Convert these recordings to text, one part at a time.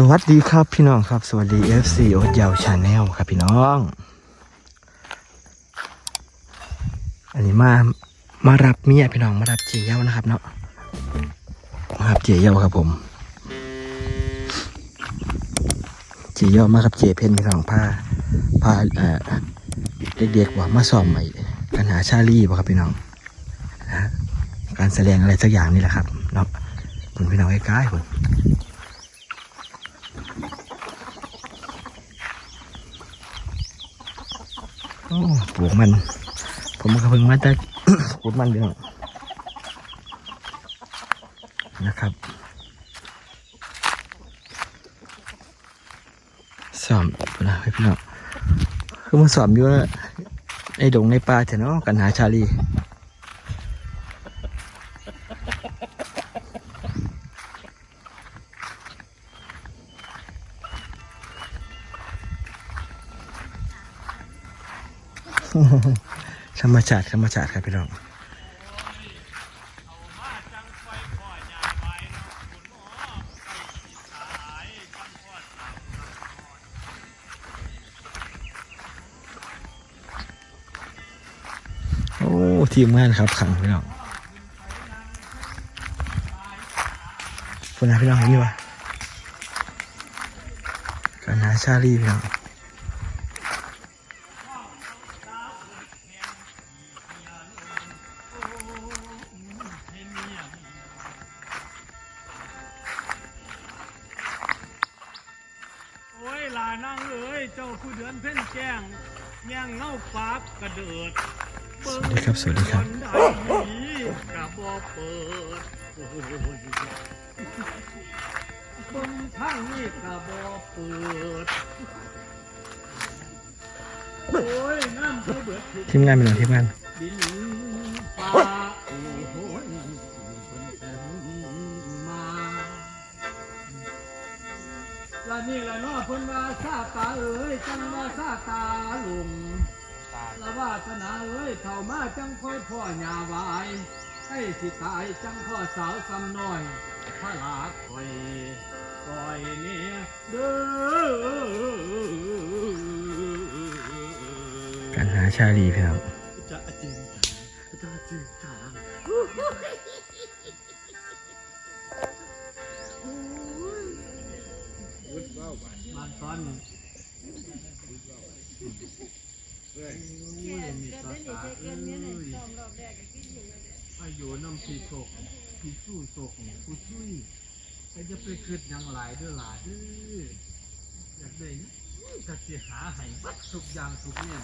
สวัสดีครับพี่น้องครับ สวัสดี FC โอ๊ตยาวชาแนลครับพี่น้อง อันนี้มามารับเมียพี่น้องมารับเจียวนะครับเนาะมารับเจียวครับผมเจียวมากับเจเพนพี่น้องพาพาเอ่อเด็กๆว่ามาซ่อมใหม่กันหาชาลีบ่ครับพี่น้องนะการแสดงอะไรสักอย่างนี่แหละครับเนาะคุณพี่น้องใกล้ๆคุณ ปลูกมัน ผมก็เพิ่งมาจากปลูกมันเดียวนะครับสอมนะให้พี่น้องคือมันสอมอยู่แล้วในดงในป่าเถอะเนาะกันหาชาลี ธรรมชาติธรรมชาติครับพี่น้องโอ้ทีมงานครับขังพี่น้องคุณนะพี่น้องเห็นอยู่ปะกันหาชาลีพี่น้อง ยเจ้าผู้เดือนเพ่นแจ้งแย่งเงาปากกระเดิดสวัสดีครับ สวัสดีครับนได้หนีกระบอเปิดโอ้ยเบิ่งทางนี้กระบอเปิดโอ้ยน้ำเขาเบิดทุกทีมงานพี่น้องทีมงาน ละนี่ละเนาะเพิ่นว่าซาตาเอ้ยจังว่าซาตาลุงละวาสนาเอ้ยเข้ามาจังค่อยพ่อหญ้าวายให้สิตายจังพ่อสาวซ้ำน้อยพระลาคอยคอยเนี่ยเด้อกันหาชาลีพี่น้องจะจึงจะจึงจางมาตอนนี้โอ้ยมีตาตาเอ้ยอายุน้ำพีโศกพีสู้โศกผู้ช่วยใครจะไปคืดหยังหลายเด้อหลายเด้ออยากได้นะกะสิหาให้บัดทุกอย่างทุกเนี่ย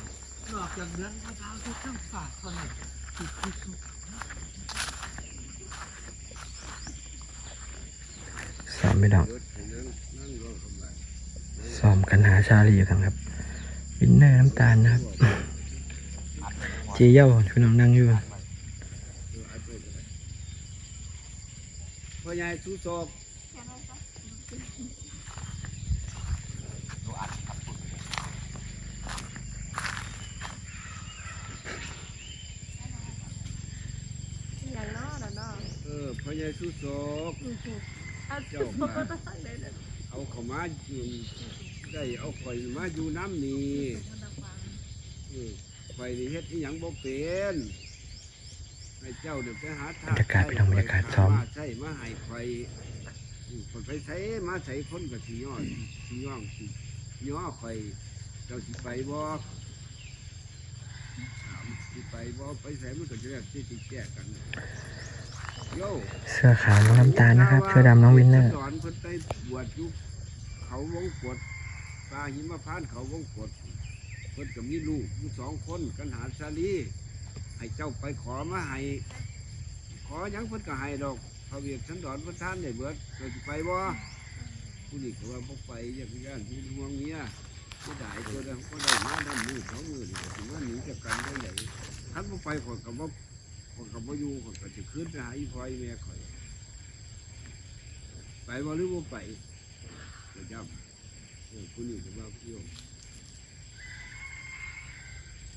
นอกจากเดือนพระดาวทุกเครื่องฝากคนนี้คือคือสุขซ้อมพี่น้อง ซ้อมกันหาชาลีกันครับวินเนอร์น้ำตาลนะครับ เจียวพี่น้องนั่งอยู่พ่อใหญ่สู้ศกอย่างน้อน่ะเนาะเออพ่อใหญ่สู้ศกเอาเจ้าสุดมาก็ต้อง เลยนะเอาเขามาอยู่ได้เอาข่อยมาอยู่น้ำนี่เออข่อยนี่เฮ็ดอีหยังบ่เป็นให้เจ้าเดี๋ยวไปหาทางบรรยากาศพี่น้องบรรยากาศซ้อมใช่มาให้ข่อยอืมคนไปใช้มาใช้คนกับสีย้อนสีย้องสีย้อข่อยเจ้าสิไปบ่ถามสิไปบ่ไปใส่มันก็จะได้ที่สิแก้กันโย่เสื้อขาวน้องน้ำตาลนะครับ เสื้อดำน้องวินเนอร์สอน เพิ่นไปบวชอยู่เขาวงกดปลาหิมพานต์เขาวงกดเพิ่นก็มีลูกอยู่สองคนกันหาชาลีให้เจ้าไปขอมาให้ขอหยังเพิ่นก็ให้ดอกพระเวียกสันดอนเพิ่นท่านได้เบิดเจ้าสิไปบ่ผู้นี้ก็ว่าบ่ไปอย่างย่านที่ห่วงเมียไม่ได้ตัวเดียวก็ได้มาได้มือสองมือนี่ก็สิมาหนีจากกันได้ไหนท่านบ่ไปขอยก็บ่ข่อยก็บ่อยู่ขอยก็สิขึ้นไปหาอีพออีแม่ข่อย ไปบ่หรือบ่ไป เดี๋ยวจำเออคุณนี่ก็ว่าเที่ยว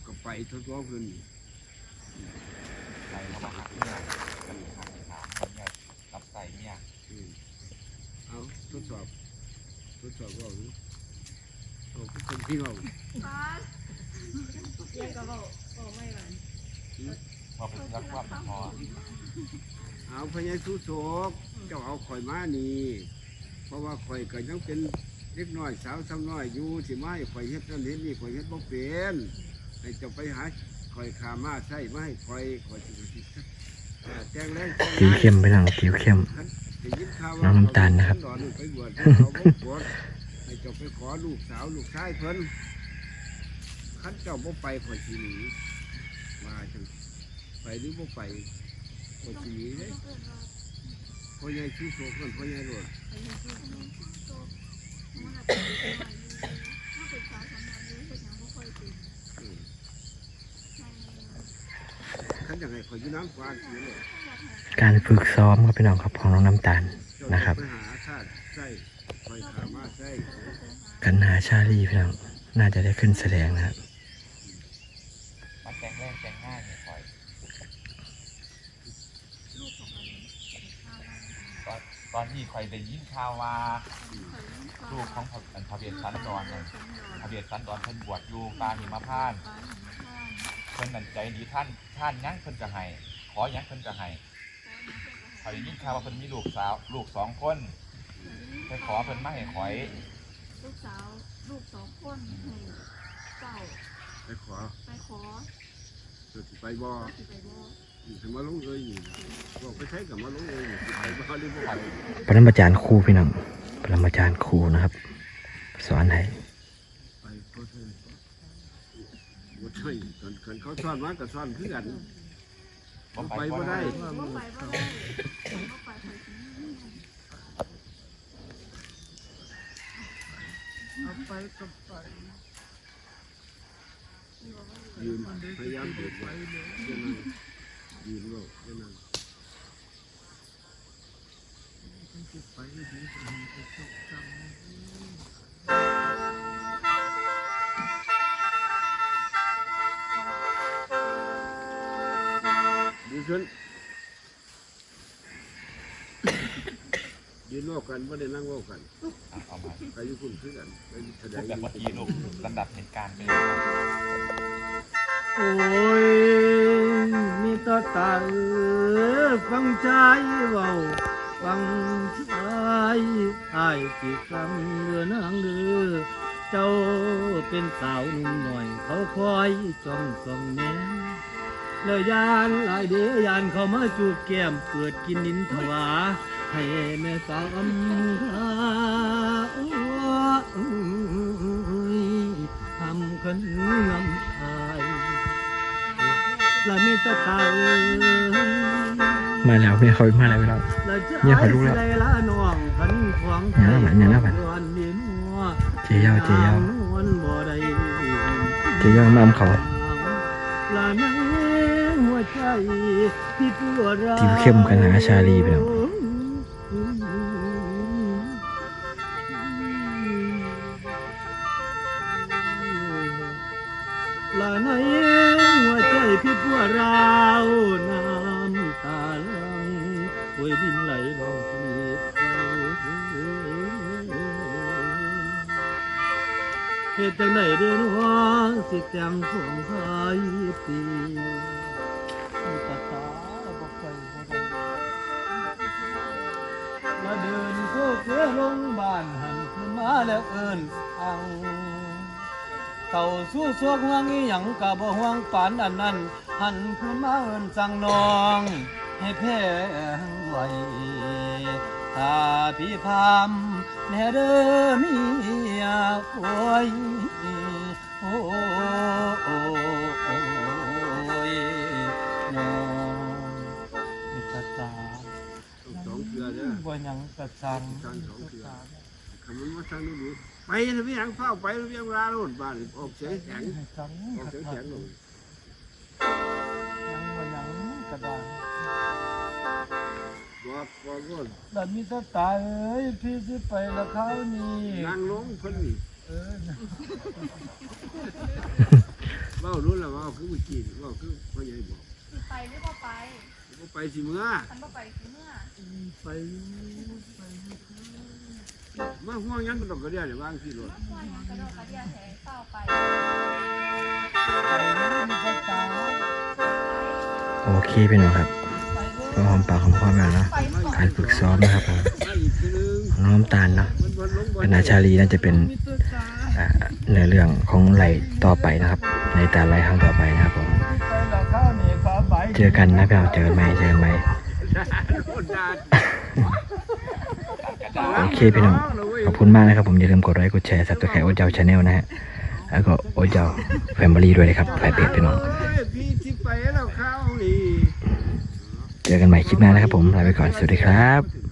ก็ไปทดลองเพิ่นนี่ไปมาหาเพื่อนกันหาถาเนี่ยรับใส่เนี่ยอืมเอาทดสอบทดสอบว่าอยู่เอาก็เป็นพี่เราป้าเรียกก็บอกบอกไม่หวานพอเป็นรักความพอเอาพญายสุโศกเจ้าเอาข่อยมานี่ เพราะว่าข่อยก็ยังเป็นเล็กน้อยสาวซ้ำน้อยอยู่สิมาให้ข่อยเฮ็ดนั่นเฮ็ดนี่ข่อยเฮ็ดบ่เป็นให้เจ้าไปหาข่อยขามาใส่มาให้ข่อยข่อยสิสิแจ้งแรงแจ้งผิวเข้มพี่น้องผิวเข้ม ได้ยินข่าวว่น้องน้ำตาลนะครับ เขไปบวชเขาบ่บวชให้เจ้าไปขอลูกสาวลูกชายเพิ่นคันเจ้าบ่ไปข่อยสิหนีว่าจังไปหรือบ่ไปข่อยสิหนีเด้ พ่อใหญ่ชื่อโศกนั่นพ่อใหญ่รวดขันยังไงขอยอยู่น้ำกวานอยู่เลยการฝึกซ้อมครับพี่น้องครับของน้องน้ำตาลนะครับไปหาชาติใส่คอยขามาใส่กันหาชาลีพี่น้องน่าจะได้ขึ้นแสดงนะครับมันแจงแรงแจงง่ายเนี่ยค อยตอนตอนที่คอยได้ยินข่าวว่าลูกของพระพระเบียดสันดอนน่ะพระเบียดสันดอนเพิ่นบวชอยู่ปาหิมพานต์เพิ่นนั่นใจดีท่านท่านหยังเพิ่นก็ให้ขอหยังเพิ่นก็ให้คอยได้ยินข่าวว่าเพิ่นมีลูกสาวลูกสองคนไปขอเพิ่นมาให้ขอย ลูกสาวลูกสองคนให้เจ้าไปขอไปขอ เกิดสิไปบ่ สิไปบ อกถึงมาลงเอยนี่บอกไปใช้กับมาลงเอยนี่สิไปบ่หรือบ่ไปปรมาจารย์ครูพี่น้องปรมาจารย์ครูนะครับ สอนให้ไปก็ใช่บ่ใช่กันกันเขาสอนมาก็สอนคือกันบ่ไปบ่ได้ว่าไปว่าได้ว่าไปไปสิเอาไปก็ไปยืนพยายามเดินไปไว้เล ยเดี๋ยวนั่งยืนโลกเดี๋ยวนั่งมันจะไปดีกว่ามันจะจบจำยืนขึ้นยืนโลกกันไม่ได้นั่งโลกกันอะเอามาใครอยุคุณคือกันไปแสดพูงดแบบเมื่อกี้ลูกลำดับเหตุการณ์ไปเลยโอ้ยมี ตาตาเออฟังใจเบาฟังใจอายกี่คำเรือนางเรือเจ้าเป็นสาวหนุ่มหน่อย เขาคอยจ้องส่องแนมแล้วยานหลายเดียยานเขามาจูบแก้มเปิดกินนินทวา ให้แม่สาวอำคาโอ้ยทำกันงำอาย มีแตาตาเอ้ยมาแล้วเมียเขามาแล้วพี่น้องเนี่ยขอรู้แล้วไละน้องพันขวางเนี่ยนะเนี่ยนะบัดวันเดียนัวเจียวเจียวนวลบ่ได้เจียวมาอำเขาละในหัวใจที่ปวดร้าวผิวเข้มกันหาชาลีพี่น้องล ราวน้ำตาลังวยดินไหลลงที่เหตุจังไหนเดินว่าสิแจงสงหายปีตาตาบอกไปบ่ได้มาเดินโคกเสือลงบ้านหันขึ้นมาแล้วเอิ้นอัง เต่าสู้สวกห่วงอีหยังกะบ่ห่วงปานอันนั้น หันขึ้นมาเอิ้นสั่งน้อง ให้แพ้ไว้ถ้าพี่พามแน่เด้อมียโอ้ยโอ้ยน้องนี่ตาสองเสือเนี่ยบ่ยังกระสังสั่งสองคำมันว่าสั่งนู่นนี่ ไปนะพี่หางเฝ้าไปนะพี่หางลาโลดบ้านออกเสียงแข็งจังออกเสียงแข็งลงยังบ่หยังกระดานบอกบอกว่าดันมีแตาตาเอ้ยพี่สิไปละครานี้นางลงคนนี่เออเว้ารู้แล้วว่าคือเมื่อกี้เว่าคือพ่อใหญ่บอกสิไปหรือบ่าไปว่าไปสิเมื่อฉันบ่ไปสิเมื่อไปไป มาห่วงยังก็ต้องกระเดียอย่างวางสิรถว่ายังกระโดดกระเดียแถเศร้าไปโอเคพี่น้องครับก็หอมปากหอมคอมาเนาะการฝึกซ้อมนะครับผมน้องตาลเนาะมันวันลงคณะชาลีน่าจะเป็นเนื้อเรื่องของไหลต่อไปนะครับ ในแต่ไหลครั้งต่อไปนะครับผมเจอกันนะพี่น้องเจอกันใหมเจอกันใหม โคตรดาด โอเคพี่น้อง ขอบคุณมากนะครับ ผมอย่าลืมกดไลค์กดแชร์สับสไครต์โอเจ้าชาแนลนะฮะ แล้วก็โอเจ้าแฟมิลี่ด้วยนะครับแฟนเพจพี่น้อง เจอกันใหม่คลิปหน้านะครับผมลาไปก่อน สวัสดีครับ